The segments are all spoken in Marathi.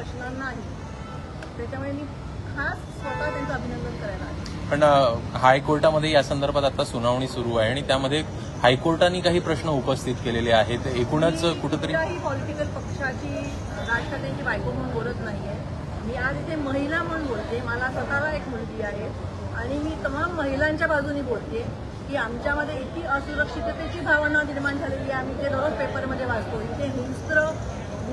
कारण नाही. त्याच्यामुळे मी खास स्वतः त्यांचं अभिनंदन करायला आले. पण हायकोर्टामध्ये या संदर्भात आता सुनावणी सुरू आहे आणि त्यामध्ये हायकोर्टाने काही प्रश्न उपस्थित केलेले आहेत. एकूणच कुठंतरी कुठल्याही पॉलिटिकल पक्षाची राजकारण्यांची बायको म्हणून बोलत नाहीये. मी आज इथे महिला म्हणून बोलते. मला स्वतःला एक मुलगी आहे. आणि मी तमाम महिलांच्या बाजूनी बोलते की आमच्यामध्ये इतकी असुरक्षिततेची भावना निर्माण झालेली आहे. आम्ही जे दररोज पेपरमध्ये वाचतो इथे हिंस्त्र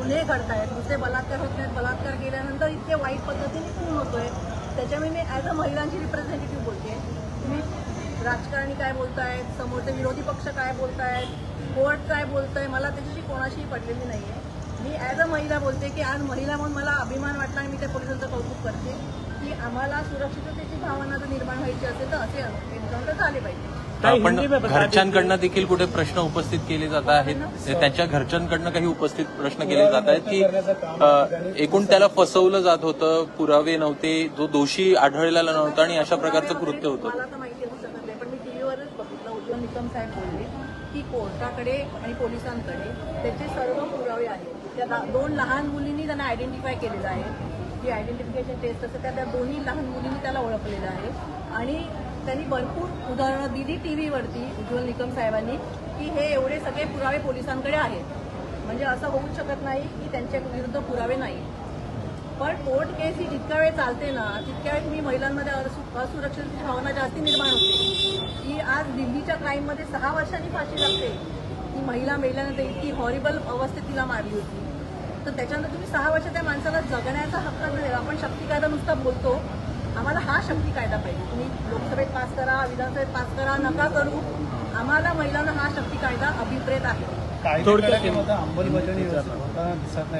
गुन्हे घडतायत नुसते बलात्कार होत नाहीत. बलात्कार केल्यानंतर इतके वाईट पद्धतीने खून होतोय. त्याच्यामुळे मी ॲज अ महिलांची रिप्रेझेंटेटिव्ह बोलते. तुम्ही राजकारणी काय बोलतायत समोरचे विरोधी पक्ष काय बोलतायत कोर्ट काय बोलतंय मला त्याच्याशी कोणाशीही पडलेली नाही आहे मी ॲज अ महिला बोलते की आज महिला म्हणून मला अभिमान वाटला आणि मी त्या पोलिसांचं कौतुक करते की आम्हाला सुरक्षिततेची भावना जर निर्माण व्हायची असेल तर असे एन्काउंटर झाले पाहिजे. पण घरच्यांकडनं देखील कुठे प्रश्न उपस्थित केले जात आहेत? त्याच्या घरच्यांकडनं काही उपस्थित प्रश्न केले जात आहेत की एकूण त्याला फसवलं जात होतं पुरावे नव्हते जो दोषी आढळलेला नव्हता आणि अशा प्रकारचं कृत्य होतं. मला तर माहिती असू शकत नाही पण मी टीव्हीवरच बघितलं उज्ज्वल निकम साहेब बोलले की कोर्टाकडे आणि पोलिसांकडे त्याचे सर्व पुरावे आहेत. त्या दोन लहान मुलींनी त्यांना आयडेंटिफाय केलेलं आहे. जी आयडेंटिफिकेशन टेस्ट असते त्या दोन्ही लहान मुलींनी त्याला ओळखलेलं आहे. आणि त्यांनी भरपूर उदाहरणं दिली टी व्हीवरती उज्ज्वल निकम साहेबांनी की हे एवढे सगळे पुरावे पोलिसांकडे आहेत. म्हणजे असं होऊच शकत नाही की त्यांच्या विरुद्ध पुरावे नाही. पण कोर्ट केस ही जितक्या वेळ चालते ना तितक्या वेळ मी महिलांमध्ये असु- असुरक्षिततेची भावना जास्ती निर्माण होते. की आज दिल्लीच्या क्राईममध्ये सहा वर्षांनी फाशी लागते. ती महिला मेल्यानंतर इतकी हॉरिबल अवस्थेत तिला मारली होती. तर त्याच्यानंतर तुम्ही सहा वर्ष त्या माणसाला जगण्याचा हक्क नाही आपण शक्ती कायदा नुसता बोलतो आम्हाला हा शक्ती कायदा पाहिजे. तुम्ही लोकसभेत पास करा विधानसभेत पास करा नका करू. आम्हाला महिलांना हा शक्ती कायदा अभिप्रेत आहे. अंमलबजावणी दिसत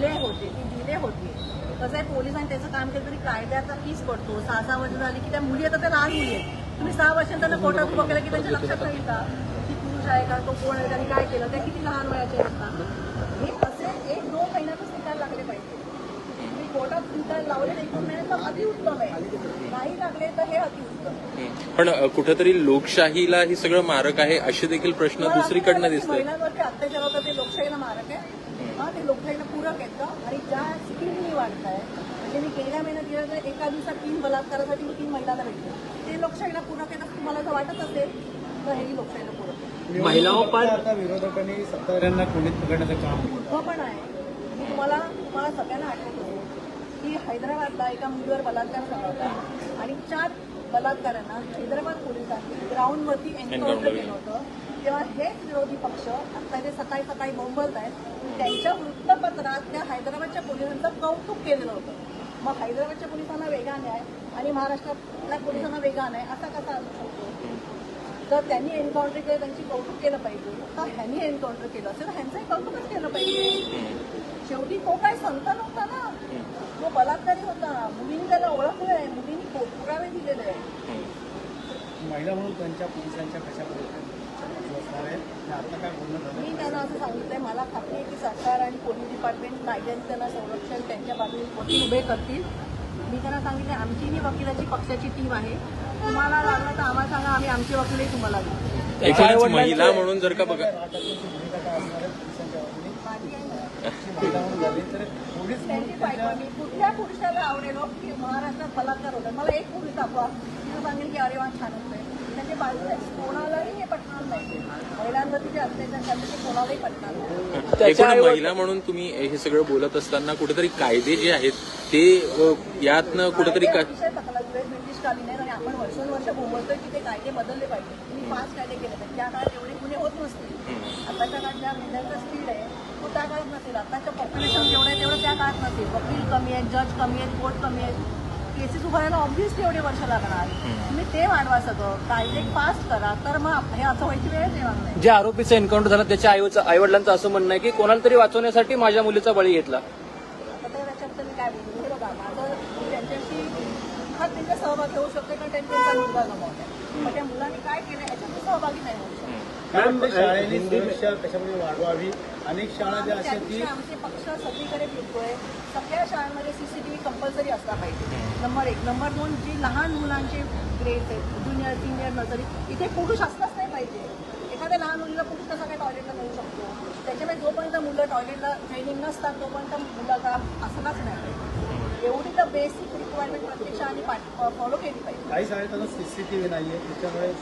नाही होते ती होते. कसं आहे पोलिसांनी त्याचं काम केलं तरी कायद्याचा कीस पडतो. सहा सहा वर्ष झाली की त्या मुली आता त्या लहान मुली आहेत. तुम्ही सहा वर्षांत त्यांना कोर्टात उभं केलं की त्यांच्या लक्षात नाही का? की पुरुष आहे का? तो कोण आहे? त्यांनी काय केलं? त्या किती लहान वयाचे का हे असे एक दोन महिन्यातच निकाल लागले पाहिजे. तुम्ही कोर्टात निकाल लावले एक दोन महिन्यात तर अतिउत्तम आहे. नाही लागले तर हे अतिउत्तम पण अ, कुठंतरी लोकशाहीला हे सगळं मारक आहे असे देखील प्रश्न असं दुसरीकडनं वाटतं की दिसत महिलांवरती अत्याचार होतात ते लोकशाहीला मारक आहे. हा ते लोकशाहीला पूरक आहेत का? आणि ज्या स्कीमनी वाढताय म्हणजे मी गेल्या महिन्यात गेल्या तर एका दिवसात तीन बलात्कारासाठी मी तीन महिलांना भेटले. ते लोकशाहीला पूरक आहेत असं तुम्हाला जर वाटत असेल तर हेही लोकशाहीला पूरक आहे महिलाओं पर आता विरोधकांनी सत्ताधाऱ्यांना कोणीत पकडण्याचं काम केलं. पण आहे. मी तुम्हाला तुम्हाला सगळ्यांना आठवतो. की हैदराबादला एका मुलीवर बलात्कार झाला होता. आणि चार बलात्कारांना हैदराबाद पोलिसांनी ग्राउंडवरती एन्काउंटर केलं होतं. तेव्हा हेच विरोधी पक्ष आता जे सकाळी सकाळी बोंबलत आहेत. त्यांच्या वृत्तपत्रात त्या हैदराबादच्या पोलिसांचं कौतुक केलेलं होतं. मग हैदराबादच्या पोलिसांना वेगळा न्याय आणि महाराष्ट्रातल्या पोलिसांना वेगळा न्याय असा कसा असू शकतो? जर त्यांनी एन्काउंटर केलं त्यांची कौतुक केलं पाहिजे तर ह्यांनी एन्काउंटर केलं असेल? तर ह्यांचंही कौतुकच केलं पाहिजे. शेवटी तो काय संत नव्हता ना? तो बलात्कारी होता मुलींनी त्याला ओळखलंय मुलींनी पु- पुरावे दिलेले आहे महिला म्हणून त्यांच्या पोलिसांच्या कशा आहे? मी त्यांना असं सांगितलंय मला खात्री आहे की सरकार आणि पोलीस डिपार्टमेंट कायद्याने त्यांना संरक्षण त्यांच्या बाजूने वकील उभे करतील. मी त्यांना सांगितले आमची ही वकिलाची पक्षाची टीम आहे. तुम्हाला लागलं तर आम्हाला सांगा आम्ही आमचे वकीलही तुम्हाला देऊ. महिला म्हणून जर का बघा. आहे माझी आई तर त्यांची बायको मी कुठल्या पुरुषाला आवडेलो की महाराष्ट्रात बलात्कार होतात मला एक पुरुष दाखवा. तिथं सांगेल की अरे वा छान होतंय. त्यांचे बाजूला कोणालाही हे पटणार नाही. महिलांवरती जे अत्याचार ते कोणालाही पटणार नाही. एकूण महिला म्हणून तुम्ही हे सगळं बोलत असताना कुठेतरी कायदे जे आहेत ते यातनं कुठेतरी कायदे का- अतिशय तक्रार ब्रिटिशकालीन आहेत आणि आपण वर्षानुवर्ष बोलतोय की ते कायदे बदलले पाहिजे तुम्ही पाच कायदे केले पाहिजे त्या काळात एवढे गुन्हे होत नसतील. आताच्या काळात ज्या गुन्ह्यांचा स्पीड आहे त्या काळात नसेल. आताच्या पॉप्युलेशन जेवढं आहे तेवढं त्या काळात नसेल. वकील कमी आहेत जज कमी आहेत कोर्ट कमी आहेत. केसेस उभारायला ऑब्व्हियसली एवढे वर्ष लागणार. तुम्ही ते वाढवा सगळं. कायदे फास्ट करा. तर मग हे असं व्हायची वेळच येणार नाही. ज्या आरोपीचं एन्काउंटर झालं त्याच्या आईवचं आईवडिलांचं असं म्हणणं आहे की कोणाला तरी वाचवण्यासाठी माझ्या मुलीचा बळी घेतला. काय बोलू? हे माझं मी त्यांच्याशी दुःखात त्यांचा सहभाग घेऊ शकते कारण त्यांनी त्यांचा मुलगा गमावला पण त्या मुलांनी काय केलं याच्यात सहभागी नाही होऊ शकत. शाळेने सुरक्षा कशामध्ये वाढवावी? अनेक शाळा ज्या अशा की आमचे पक्ष सगळीकडे फिरतोय. सगळ्या शाळांमध्ये सीसीटीव्ही कंपल्सरी असला पाहिजे. नंबर एक. नंबर दोन जी लहान मुलांचे ग्रेड्स आहेत ज्युनियर सिनियर नर्सरी इथे पुरुष असलाच नाही पाहिजे. एखाद्या लहान मुलीला पुरुष कसा काय टॉयलेटला नेऊ शकतो? त्याच्यामुळे जोपर्यंत मुलं टॉयलेटला ट्रेनिंग नसतात तोपर्यंत मुलाचा असलाच नाही. एवढी तर बेसिक रिक्वायरमेंट प्रत्यक्षाने फॉलो केली पाहिजे. काही शाळेत सीसीटीव्ही नाहीये. त्याच्यामुळे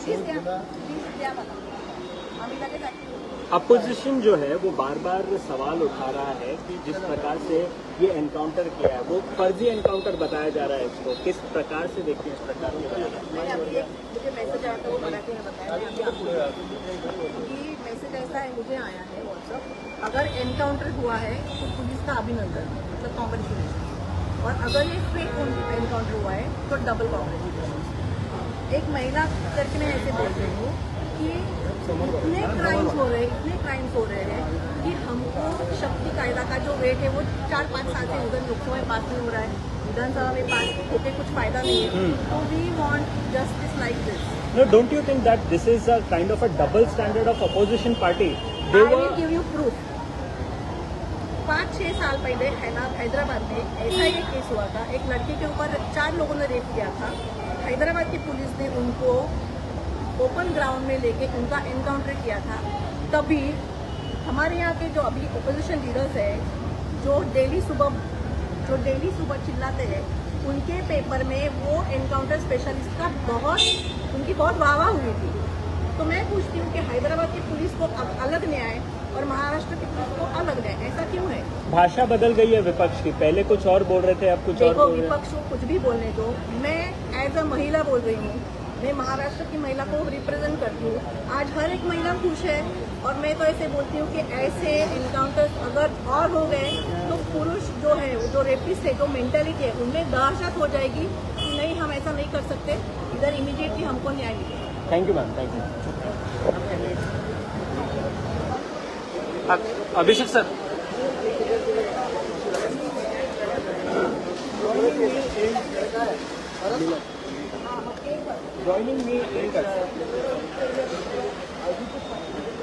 द्या मला. अपोजिशन जो है, वो बार बार सवाल उठा रहा है कि जिस प्रकार से ये एनकाउंटर किया है, वो फर्जी एनकाउंटर बताया जा रहा है इसको। किस प्रकार से देखते हैं। इस प्रकार मैसेज ऐसा है, मुझे आया है व्हाट्सअप अगर एनकाउंटर हुआ है तो पुलिस का अभिनंदन मतलब कॉन्ग्रेचुलेशन और अगर ये फेक एनकाउंटर हुआ है तो डबल कॉन्ग्रेचुलेशन एक महिला करके मैं ऐसे बोल रही हूँ इतने क्राइम्स हो रहे हैं इतने क्राइम्स हो रहे हैं कि हमको शक्ति कायदा का जो वेट है वो चार पाँच साल से उधर लोकसभा में पास नहीं हो रहा है। विधानसभा में पास होके कुछ फ़ायदा नहीं है। तो we want justice like this No, don't you think that this is a kind of a double standard of opposition party? They will were give you proof पाँच छह साल पहले हैदराबाद में ऐसा ही केस हुआ था। एक लड़की के ऊपर चार लोगों ने रेप किया था। हैदराबाद की पुलिस ने उनको ओपन ग्राउंड में लेके उनका एनकाउंटर किया था। तभी हमारे यहाँ के जो अभी ओपोजिशन लीडर्स है जो डेली सुबह जो डेली सुबह चिल्लाते हैं उनके पेपर में वो एनकाउंटर स्पेशलिस्ट का बहुत उनकी बहुत वाह वाह हुई थी। तो मैं पूछती हूँ कि हैदराबाद की पुलिस को अब अलग न्याय और महाराष्ट्र की पुलिस को अलग न्याय ऐसा क्यों है? भाषा बदल गई है विपक्ष की। पहले कुछ और बोल रहे थे अब कुछ और बोल विपक्ष को कुछ भी बोलने दो। मैं एज अ महिला बोल रही हूँ मैं महाराष्ट्र की महिला को रिप्रेजेंट करती हूँ। आज हर एक महिला खुश है और मैं तो ऐसे बोलती हूँ कि ऐसे इनकाउंटर्स अगर और हो गए तो पुरुष जो है, जो रेपिस्ट है, जो मेंटेलिटी है, उनमें दहशत हो जाएगी कि नहीं, हम ऐसा नहीं कर सकते। इधर इमीडिएटली हमको न्याय मिलेगा। Thank you ma'am thank you Abhishek sir. joining me in Katsina. Uh,